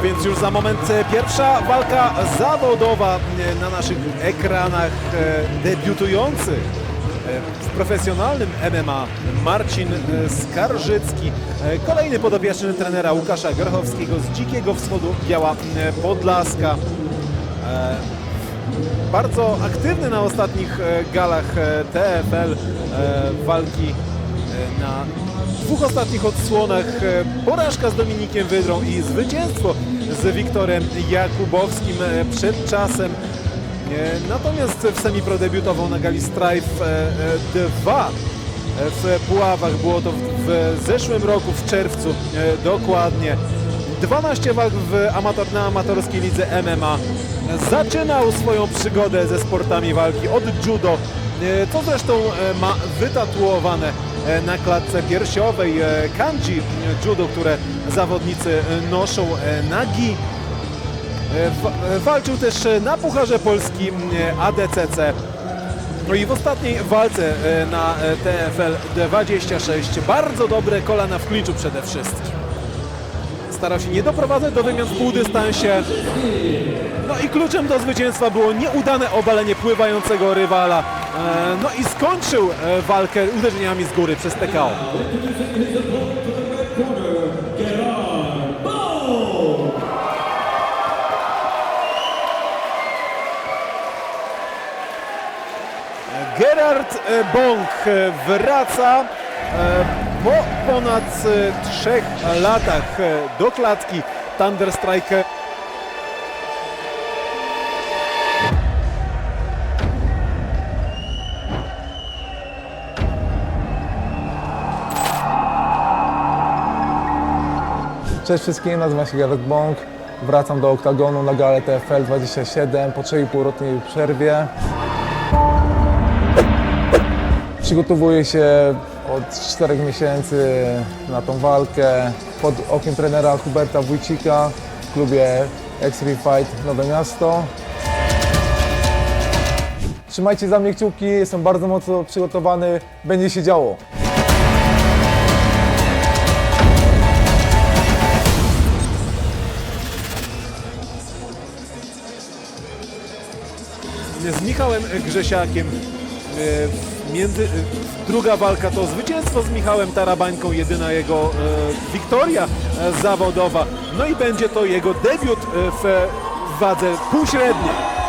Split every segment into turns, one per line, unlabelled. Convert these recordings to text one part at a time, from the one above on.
A więc już za moment e, pierwsza walka zawodowa e, na naszych ekranach. E, Debiutujący w profesjonalnym MMA Marcin Skarżycki. Kolejny podopieczny trenera Łukasza Grochowskiego z Dzikiego Wschodu Biała Podlaska. Bardzo aktywny na ostatnich galach TFL walki na dwóch ostatnich odsłonach e, porażka z Dominikiem Wydrą i zwycięstwo z Wiktorem Jakubowskim e, przed czasem. E, Natomiast w semipro debiutował na gali Strife e, e, 2 w Puławach. Było to w, zeszłym roku, w czerwcu dokładnie. 12 walk w amator, na amatorskiej lidze MMA. Zaczynał swoją przygodę ze sportami walki od judo, co zresztą ma wytatuowane na klatce piersiowej e, kanji e, judo, które zawodnicy e, noszą e, na gi. E, wa- e, Walczył też e, na Pucharze Polski m, e, ADCC. No i w ostatniej walce e, na e, TFL 26 bardzo dobre kolana w klinczu przede wszystkim. Starał się nie doprowadzać do wymian w półdystansie. No i kluczem do zwycięstwa było nieudane obalenie pływającego rywala. E, No i skończył e, walkę uderzeniami z góry przez TKO. Gerard e, Bąk wraca po ponad trzech latach do klatki Thunder
Cześć wszystkim, nazywam się Gerard Bąk. Wracam do oktagonu na galę TFL 27 po 3,5-letniej przerwie. Przygotowuję się od 4 miesięcy na tą walkę pod okiem trenera Huberta Wójcika w klubie X-Ray Fight Nowe Miasto. Trzymajcie za mnie kciuki, jestem bardzo mocno przygotowany, będzie się działo.
Michałem Grzesiakiem. E, Między, e, druga walka to zwycięstwo z Michałem Tarabańką, jedyna jego e, wiktoria zawodowa. No i będzie to jego debiut w wadze półśredniej.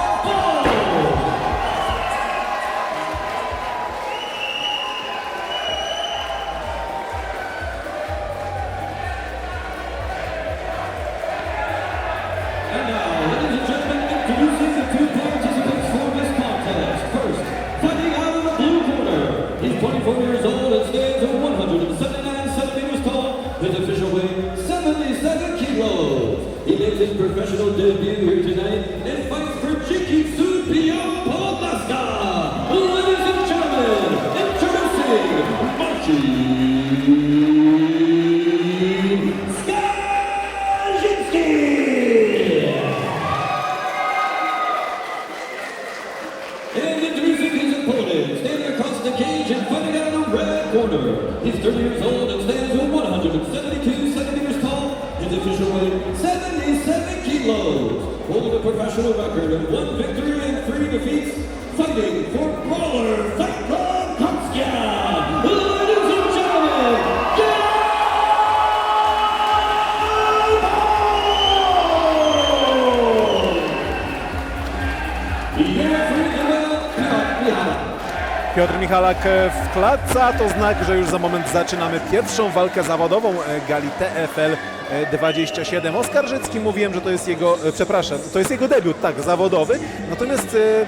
네. W klatce, to znak, że już za moment zaczynamy pierwszą walkę zawodową e, gali TFL e, 27. Oskar Życki mówiłem, że to jest jego, e, przepraszam, to jest jego debiut, tak, zawodowy. Natomiast e, e,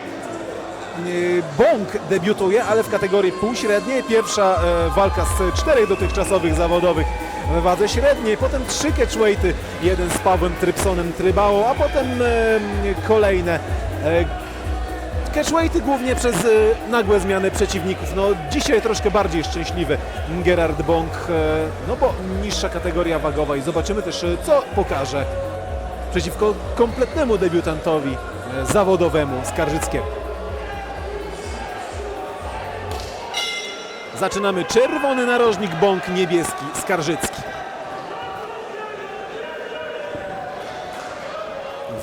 Bąk debiutuje, ale w kategorii półśredniej. Pierwsza e, walka z czterech dotychczasowych zawodowych w wadze średniej, potem trzy catchweighty, jeden z Pawłem Trypsonem Trybałą, a potem e, kolejne e, Catchweighty głównie przez e, nagłe zmiany przeciwników. No dzisiaj troszkę bardziej szczęśliwy Gerard Bąk, e, no bo niższa kategoria wagowa i zobaczymy też e, co pokaże przeciwko kompletnemu debiutantowi e, zawodowemu Skarżyckiemu. Zaczynamy czerwony narożnik Bąk, niebieski Skarżycki.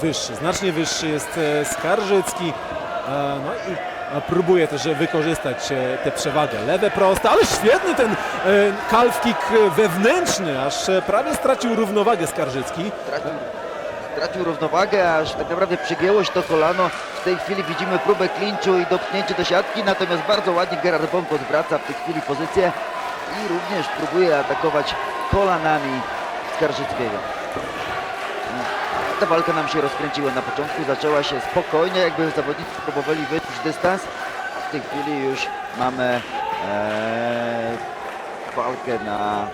wyższy, znacznie wyższy jest Skarżycki. E, No i e, próbuje też wykorzystać e, tę przewagę. Lewe proste, ale świetny ten calf wewnętrzny, aż prawie stracił równowagę Skarżycki.
Tracił, tracił równowagę, aż tak naprawdę przygięło się to kolano. W tej chwili widzimy próbę klinczu i dotknięcie do siatki, natomiast bardzo ładnie Gerard Bonk odwraca w tej chwili pozycję i również próbuje atakować kolanami Skarżyckiego. Ta walka nam się rozkręciła na początku, zaczęła się spokojnie, jakby zawodnicy próbowali wyczuć dystans. W tej chwili już mamy e, walkę na e,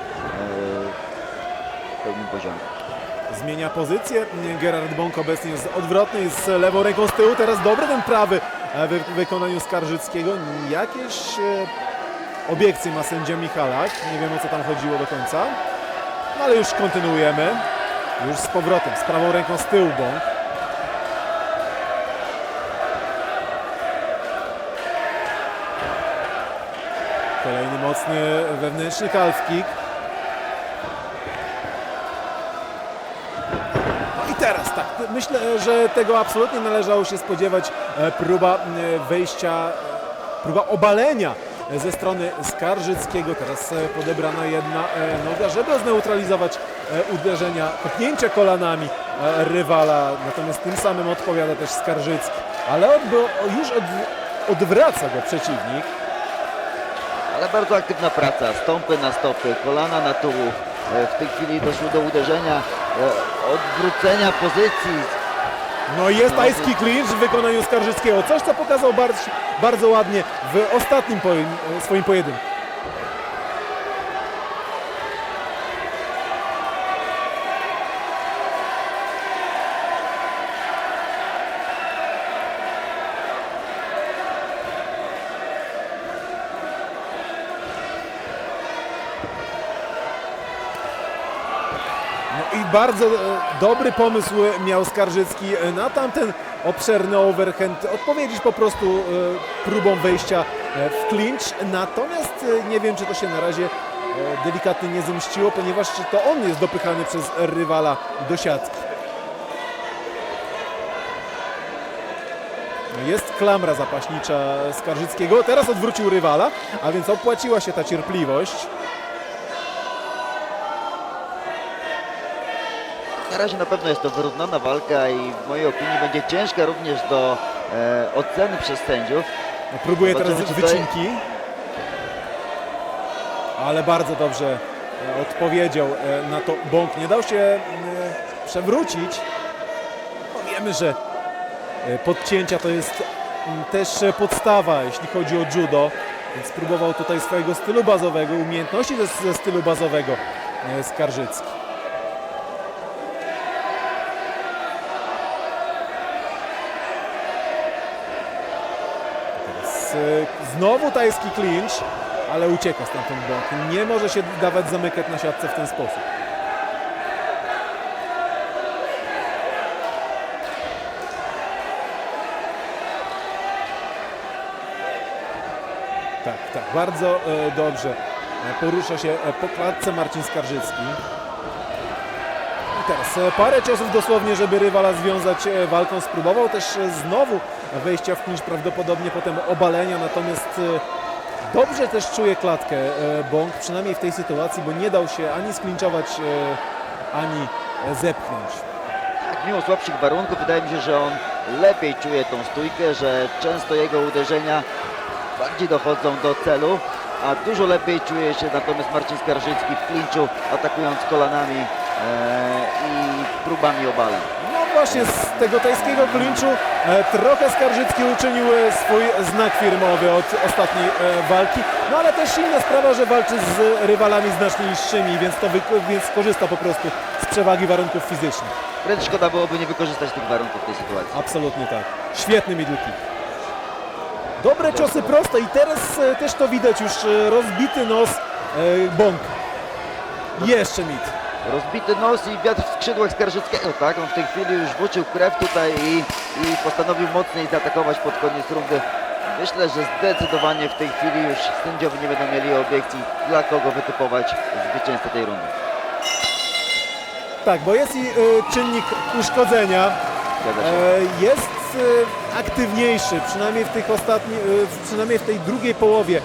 pełnym poziomie.
Zmienia pozycję. Gerard Bąk obecnie jest odwrotny, z lewą ręką z tyłu. Teraz dobry ten prawy e, w wykonaniu Skarżyckiego. Jakieś e, obiekcje ma sędzia Michalak. Nie wiem o co tam chodziło do końca. No ale już kontynuujemy. Już z powrotem, z prawą ręką z tyłu Bąk. Kolejny mocny wewnętrzny calf kick. No i teraz tak, myślę, że tego absolutnie należało się spodziewać. E, Próba e, wejścia, e, próba obalenia ze strony Skarżyckiego. Teraz podebrana jedna noga, żeby zneutralizować uderzenia, kopnięcia kolanami e, rywala. Natomiast tym samym odpowiada też Skarżycki. Ale już od, odwraca go przeciwnik.
Ale bardzo aktywna praca, stąpy na stopy, kolana na tułów. E, W tej chwili doszło do uderzenia, e, odwrócenia pozycji.
No i jest tajski clinch w wykonaniu Skarżyckiego. Coś, co pokazał bardzo, bardzo ładnie w ostatnim swoim pojedynku. Bardzo e, dobry pomysł miał Skarżycki e, na tamten obszerny overhand. Odpowiedzieć po prostu e, próbą wejścia w clinch. Natomiast nie wiem, czy to się na razie delikatnie nie zemściło, ponieważ to on jest dopychany przez rywala do siatki. Jest klamra zapaśnicza Skarżyckiego. Teraz odwrócił rywala, a więc opłaciła się ta cierpliwość.
Na razie na pewno jest to wyrównana walka i w mojej opinii będzie ciężka również do e, oceny przez sędziów.
No, Próbuje teraz
Zobaczymy, czy to
wycinki. Ale bardzo dobrze e, odpowiedział e, na to Bąk. Nie dał się e, przewrócić. No wiemy, że podcięcia to jest mm, też podstawa, jeśli chodzi o judo. Więc spróbował tutaj swojego stylu bazowego, umiejętności ze, ze stylu bazowego Skarżycki. Znowu tajski clinch, ale ucieka stamtąd Bąk. Nie może się dawać zamykać na siatce w ten sposób. Tak, tak, bardzo e, dobrze e, porusza się e, po klatce Marcin Skarżycki. E, parę ciosów dosłownie, żeby rywala związać e, walką. Spróbował też e, znowu wejścia w clinch, prawdopodobnie potem obalenia, natomiast e, dobrze też czuje klatkę Bąk, przynajmniej w tej sytuacji, bo nie dał się ani sklinczować, ani zepchnąć.
Tak, mimo słabszych warunków wydaje mi się, że on lepiej czuje tą stójkę, że często jego uderzenia bardziej dochodzą do celu, a dużo lepiej czuje się natomiast Marcin Skarżycki w klinczu, atakując kolanami i próbami obaleń.
No właśnie z tego tajskiego klinczu e, trochę Skarżycki uczynił e, swój znak firmowy od ostatniej e, walki. No ale też inna sprawa, że walczy z rywalami znacznie niższymi, więc, to więc korzysta po prostu z przewagi warunków fizycznych.
Wręcz szkoda byłoby nie wykorzystać tych warunków w tej sytuacji.
Absolutnie tak. Świetny middle kick. Dobre ciosy proste i teraz też to widać już rozbity nos Bąk. Jeszcze mit.
Rozbity nos i wiatr w skrzydłach Skarżyckiego, tak? On w tej chwili już włóczył krew tutaj i, i postanowił mocniej zaatakować pod koniec rundy. Myślę, że zdecydowanie w tej chwili już sędziowie nie będą mieli obiekcji, dla kogo wytypować zwycięzcę tej rundy.
Tak, bo jest i e, czynnik uszkodzenia.
Zgadza się.
e, jest e, aktywniejszy, przynajmniej w tych ostatnich, e, w- przynajmniej w tej drugiej połowie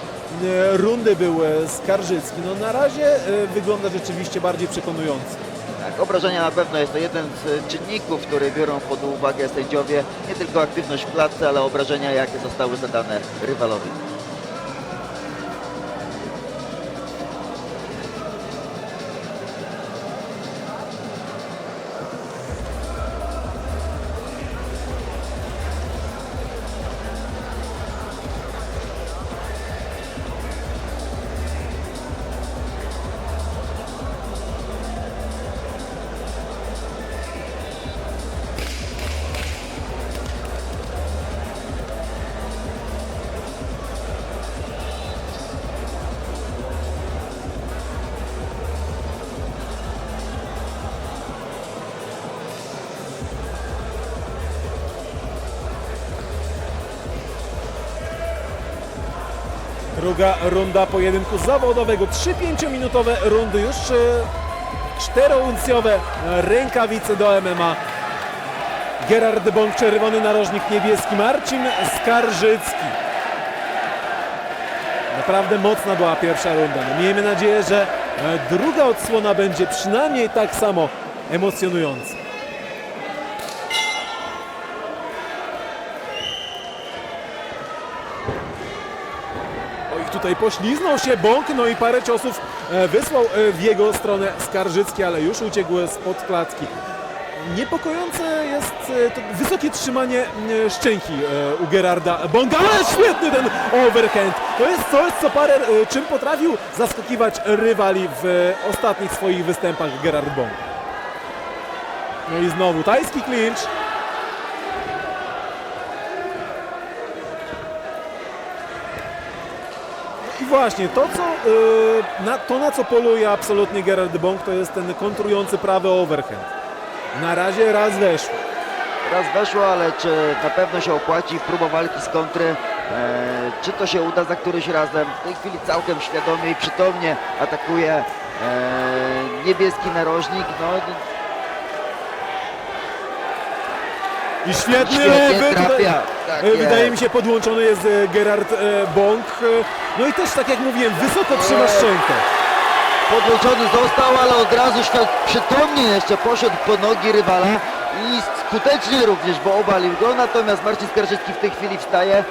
rundy był e, Skarżycki. No na razie e, wygląda rzeczywiście bardziej przekonująco.
Tak, obrażenia na pewno jest to jeden z czynników, które biorą pod uwagę sędziowie. Nie tylko aktywność w klatce, ale obrażenia, jakie zostały zadane rywalowi.
Druga runda pojedynku zawodowego. Trzy pięciominutowe rundy już czterouncjowe rękawice do MMA. Gerard Bąk, czerwony narożnik niebieski, Marcin Skarżycki. Naprawdę mocna była pierwsza runda. No, miejmy nadzieję, że e, druga odsłona będzie przynajmniej tak samo emocjonująca. Oj, tutaj pośliznął się Bąk, no i parę ciosów e, wysłał e, w jego stronę Skarżycki, ale już uciekł spod klatki. Niepokojące jest e, wysokie trzymanie szczęki u Gerarda Bonga, ale świetny ten overhand. To jest coś, co parę czym potrafił zaskakiwać rywali w ostatnich swoich występach Gerard Bong. No i znowu tajski clinch. Właśnie to, co, y, na, to na co poluje absolutnie Gerard Bong, to jest ten kontrujący prawy overhand. Na razie raz weszło.
Raz weszło, ale czy na pewno się opłaci próba walki z kontry? E, czy to się uda za któryś razem? W tej chwili całkiem świadomie i przytomnie atakuje e, niebieski narożnik. No,
I świetny
Świetnie
lewy.
Trafia. Tak
wydaje mi się podłączony jest e, Gerard e, Bong. E, No i też tak jak mówiłem, wysoko trzyma szczękę.
Podłączony został, ale od razu świ- przytomnie jeszcze poszedł po nogi rywala i skutecznie również, bo obalił go. Natomiast Marcin Skarżycki w tej chwili wstaje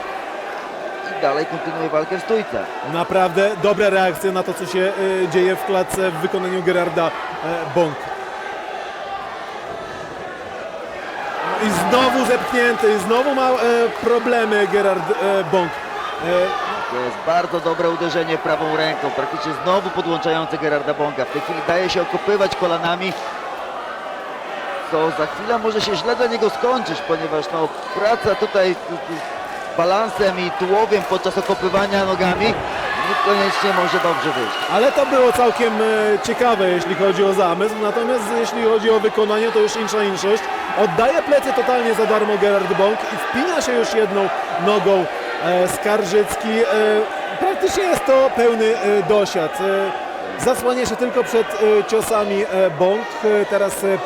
i dalej kontynuuje walkę w stójce.
Naprawdę dobra reakcja na to, co się e, dzieje w klatce w wykonaniu Gerarda e, Bong. I znowu zepchnięty, znowu ma e, problemy Gerard e, Bong. E,
To jest bardzo dobre uderzenie prawą ręką, praktycznie znowu podłączające Gerarda Bonga. W tej chwili daje się okopywać kolanami, co za chwilę może się źle dla niego skończyć, ponieważ no, praca tutaj z, z balansem i tułowiem podczas okopywania nogami niekoniecznie może dobrze wyjść.
Ale to było całkiem e, ciekawe, jeśli chodzi o zamysł, natomiast jeśli chodzi o wykonanie, to już insza inszość. Oddaje plecy totalnie za darmo Gerard Bąk i wpina się już jedną nogą e, Skarżycki. E, praktycznie jest to pełny dosiad. Zasłania się tylko przed ciosami Bąk, teraz e,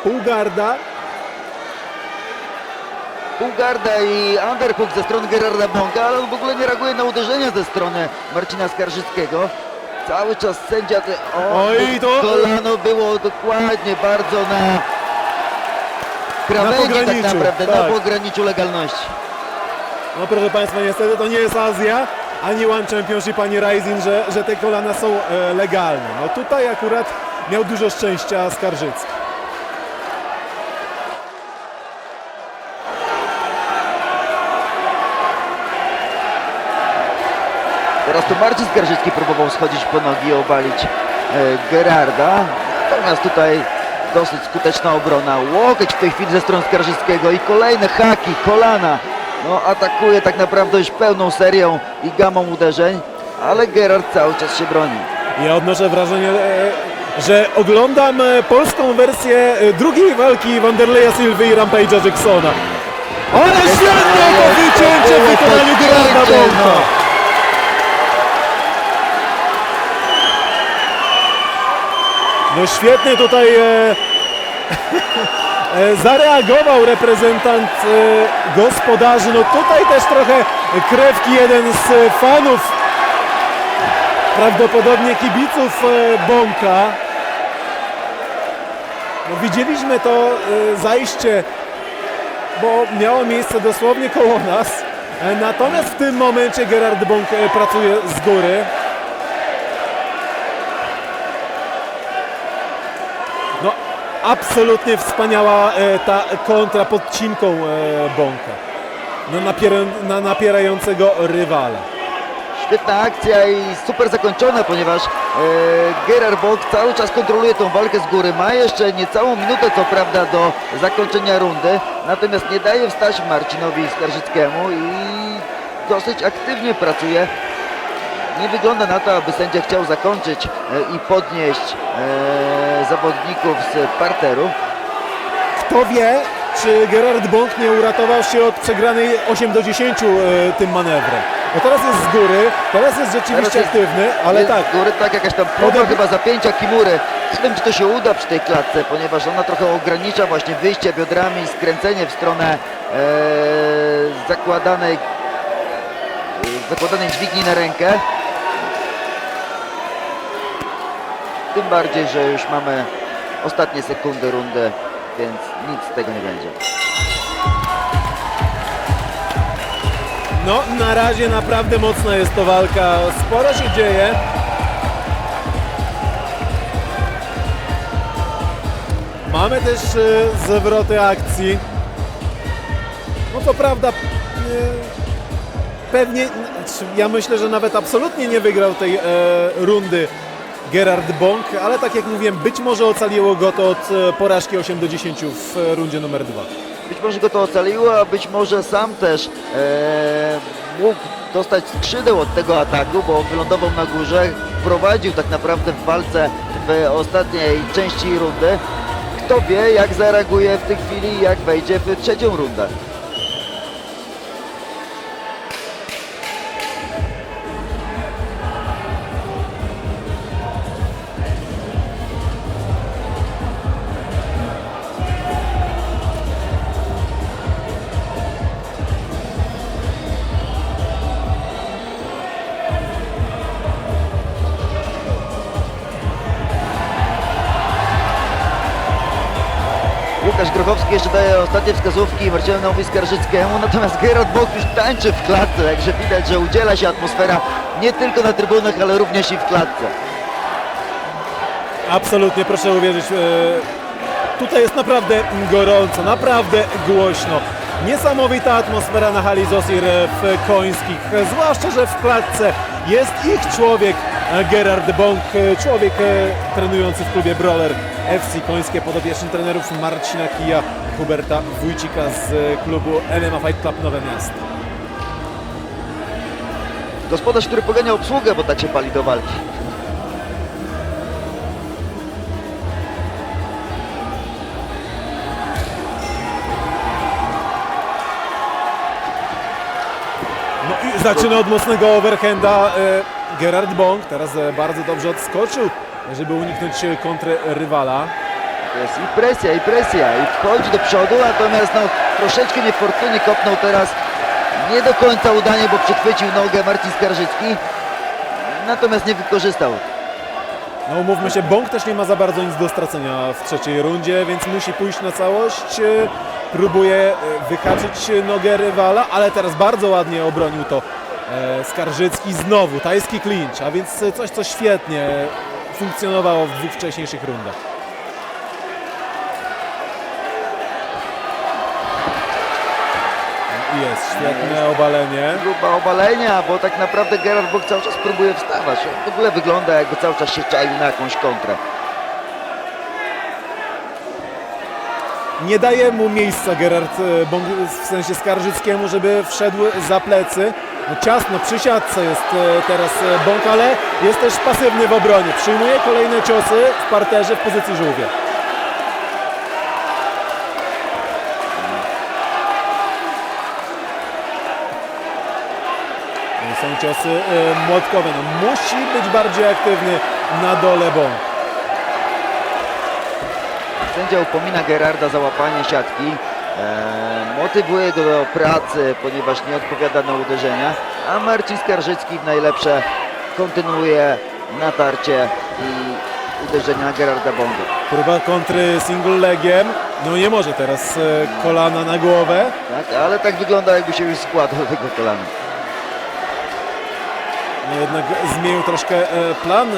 pół garda.
Pół garda i underhook ze strony Gerarda Bonga, ale on w ogóle nie reaguje na uderzenia ze strony Marcina Skarżyckiego. Cały czas sędzia... O,
Oj, to-
kolano było dokładnie bardzo na krawędzi tak
pograniczu,
naprawdę, na
tak.
pograniczu legalności.
No proszę Państwa, niestety to nie jest Azja, ani One Championship, ani Rising, że, że te kolana są e, legalne. No tutaj akurat miał dużo szczęścia Skarżycki.
To Marcin Skarżycki próbował schodzić po nogi i obalić e, Gerarda. Natomiast tutaj dosyć skuteczna obrona. Łokieć w tej chwili ze strony Skarżyckiego i kolejne haki, kolana. No atakuje tak naprawdę już pełną serią i gamą uderzeń, ale Gerard cały czas się broni.
Ja odnoszę wrażenie, e, że oglądam e, polską wersję e, drugiej walki Wanderleya Silwy i Rampage'a Jacksona. Ale świetne to wycięcie w wykonaniu Gerarda
Wycięcie, no.
Świetnie tutaj e, e, zareagował reprezentant e, gospodarzy. No tutaj też trochę krewki jeden z fanów, prawdopodobnie kibiców e, Bąka. No, widzieliśmy to e, zajście, bo miało miejsce dosłownie koło nas. E, Natomiast w tym momencie Gerard Bąk e, pracuje z góry. Absolutnie wspaniała e, ta kontra podcinką e, Bąka. No, napiera, na napierającego rywala.
Świetna akcja i super zakończona, ponieważ e, Gerard Bok cały czas kontroluje tą walkę z góry. Ma jeszcze niecałą minutę, co prawda, do zakończenia rundy. Natomiast nie daje wstać Marcinowi Skarżyckiemu i dosyć aktywnie pracuje. Nie wygląda na to, aby sędzia chciał zakończyć e, i podnieść e, zawodników z parteru.
Kto wie, czy Gerard Bąk nie uratował się od przegranej 8 do 10 e, tym manewrem. Bo teraz jest z góry, teraz jest rzeczywiście
Teraz jest-
aktywny, ale
Jest
tak,
z góry, tak jakaś tam próba chyba zapięcia Kimury. Nie wiem, czy to się uda przy tej klatce, ponieważ ona trochę ogranicza właśnie wyjście biodrami i skręcenie w stronę e, zakładanej, zakładanej dźwigni na rękę. Tym bardziej, że już mamy ostatnie sekundy rundy, więc nic z tego nie będzie.
no na razie naprawdę mocna jest to walka, sporo się dzieje. Mamy też e, zwroty akcji. No to prawda, e, pewnie, znaczy, ja myślę, że nawet absolutnie nie wygrał tej e, rundy Gerard Bąk, ale tak jak mówiłem, być może ocaliło go to od e, porażki 8 do 10 w e, rundzie numer 2.
Być może go to ocaliło, a być może sam też e, mógł dostać skrzydeł od tego ataku, bo wylądował na górze, prowadził tak naprawdę w walce w ostatniej części rundy. Kto wie, jak zareaguje w tej chwili, jak wejdzie w trzecią rundę. Grochowski jeszcze daje ostatnie wskazówki Marcinowi Skarżyckiemu, natomiast Gerard Bok już tańczy w klatce, także widać, że udziela się atmosfera nie tylko na trybunach, ale również i w klatce.
Absolutnie, proszę uwierzyć. e, Tutaj jest naprawdę gorąco, naprawdę głośno. Niesamowita atmosfera na hali Zosir w Końskich, zwłaszcza, że w klatce jest ich człowiek, e, Gerard Bąk, e, człowiek trenujący w klubie Brawler FC Końskie, podopieczny trenerów Marcina Kija, Huberta Wójcika z e, klubu MMA Fight Club Nowe Miasto.
Gospodarz, który pogania obsługę, bo tak się pali do walki.
No i zaczyna od mocnego overhanda e, Gerard Bąk, teraz e, bardzo dobrze odskoczył, żeby uniknąć kontry rywala.
Jest i presja, i presja, i wchodzi do przodu, natomiast no, troszeczkę niefortunnie kopnął teraz. Nie do końca udanie, bo przechwycił nogę Marcin Skarżycki, natomiast nie wykorzystał.
No umówmy się, Bąk też nie ma za bardzo nic do stracenia w trzeciej rundzie, więc musi pójść na całość. Próbuje e, wyhaczyć nogę rywala, ale teraz bardzo ładnie obronił to e, Skarżycki. Znowu tajski clinch, a więc coś, co świetnie funkcjonowało w dwóch wcześniejszych rundach. Jest świetne obalenie.
Próba obalenia, bo tak naprawdę Gerard Bok cały czas próbuje wstawać. On w ogóle wygląda jakby cały czas się czaił na jakąś kontrę.
Nie daje mu miejsca Gerard e, Bąk, w sensie Skarżyckiemu, żeby wszedł za plecy. No ciasno przy siatce jest e, teraz e, Bąk, ale jest też pasywny w obronie. Przyjmuje kolejne ciosy w parterze w pozycji żółwia. No Są ciosy e, młotkowe. No, musi być bardziej aktywny na dole Bąk.
Sędzia upomina Gerarda za łapanie siatki. E, motywuje go do pracy, ponieważ nie odpowiada na uderzenia, a Marcin Skarżycki w najlepsze kontynuuje natarcie i uderzenia Gerarda Bonga.
Próba kontry single legiem. No nie może teraz e, kolana na głowę.
Tak? Ale tak wygląda jakby się już składał do tego kolana.
No Jednak zmienił troszkę e, plan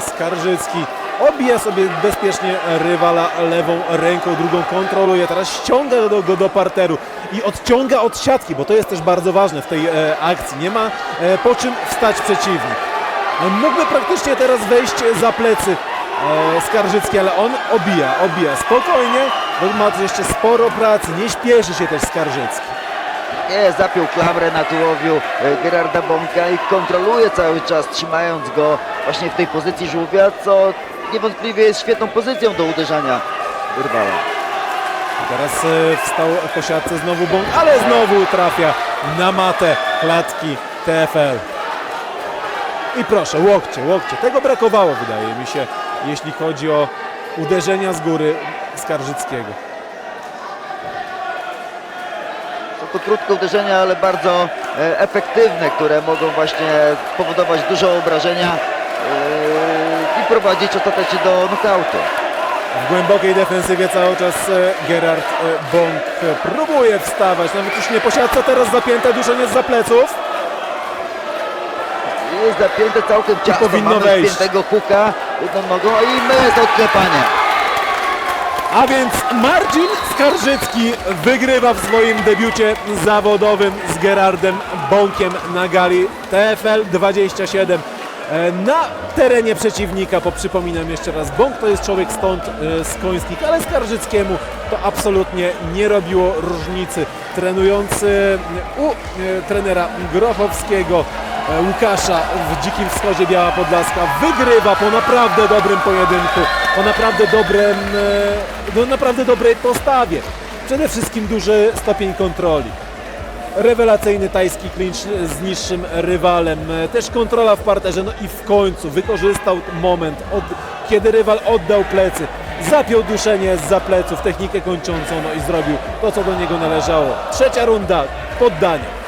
Skarżycki. Obija sobie bezpiecznie rywala lewą ręką, drugą kontroluje. Teraz ściąga go do, go do parteru i odciąga od siatki, bo to jest też bardzo ważne w tej e, akcji. Nie ma e, po czym wstać przeciwnik. No, Mógłby praktycznie teraz wejść za plecy e, Skarżycki, ale on obija, obija spokojnie, bo ma jeszcze sporo pracy. Nie śpieszy się też Skarżycki.
Nie, zapiął klamrę na tułowiu e, Gerarda Bonka i kontroluje cały czas, trzymając go właśnie w tej pozycji żółwia, co niewątpliwie jest świetną pozycją do uderzania rywala.
Teraz e, wstał po siatce znowu bąk, ale znowu trafia na matę klatki TFL. I proszę, łokcie, łokcie. Tego brakowało wydaje mi się, jeśli chodzi o uderzenia z góry Skarżyckiego.
Są to krótkie uderzenia, ale bardzo e, efektywne, które mogą właśnie powodować duże obrażenia i prowadzić ostatecznie do nokautu.
W głębokiej defensywie cały czas e, Gerard e, Bąk e, próbuje wstawać, nawet już nie po siatce, teraz zapięte duszenie z pleców.
Jest zapięte całkiem ciasto,
powinno
mamy
wejść.
wpiętego huka jedną nogą i jest odklepanie.
A więc Marcin Skarżycki wygrywa w swoim debiucie zawodowym z Gerardem Bąkiem na gali TFL 27 e, na terenie przeciwnika, bo przypominam jeszcze raz, Bąk to jest człowiek stąd e, z Końskich, ale Skarżyckiemu to absolutnie nie robiło różnicy. Trenujący u e, trenera Grochowskiego e, Łukasza w Dzikim Wschodzie Biała Podlaska wygrywa po naprawdę dobrym pojedynku, po naprawdę dobrym, e, no naprawdę dobrej postawie. Przede wszystkim duży stopień kontroli. Rewelacyjny tajski clinch z niższym rywalem, też kontrola w parterze, no i w końcu wykorzystał moment, od, kiedy rywal oddał plecy, zapiął duszenie z pleców, technikę kończącą, no i zrobił to, co do niego należało. Trzecia runda, poddanie.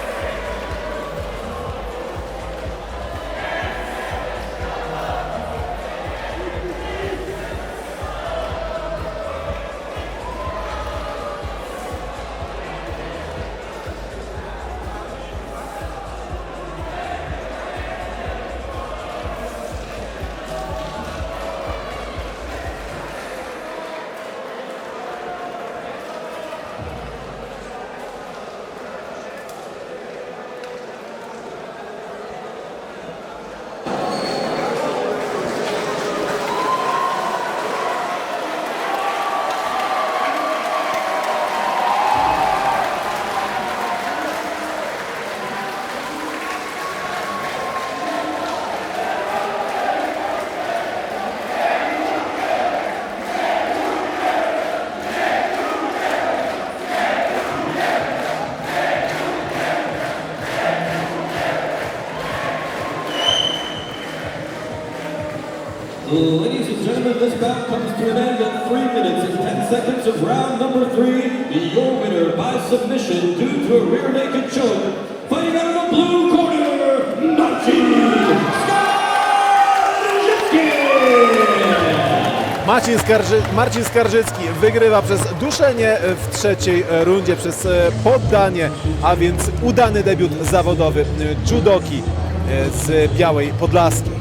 Ladies and gentlemen, this bout comes to an end at 3 minutes and 10 seconds of round number 3. Your winner by submission due to a rear naked choke. Fighting out of the blue corner, Skarżycki!
Marcin, Skarży, Marcin Skarżycki wygrywa przez duszenie w trzeciej rundzie, przez e, poddanie, a więc udany debiut zawodowy e, judoki e, z Białej Podlaskiej.